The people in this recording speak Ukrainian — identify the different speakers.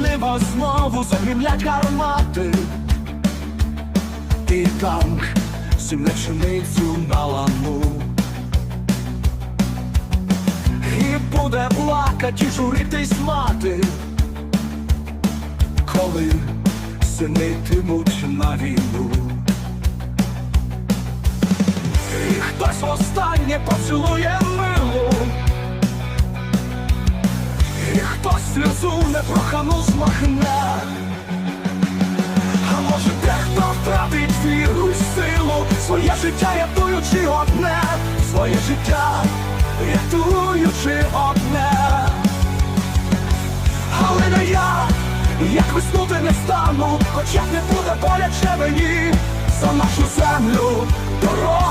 Speaker 1: нього знову загрімлять гармати. І танк сімне пшеницю на лану. І буде плакать і журитись мати, коли сини йтимуть на війну. І хтось востаннє поцілує милу, хтось сльозу непрохану змахне. А може дехто втратить віру й силу, своє життя рятуючи одне, своє життя рятуючи одне. Але не я, як виснути не стану, хоч як не буде боляче мені за нашу землю дорогою.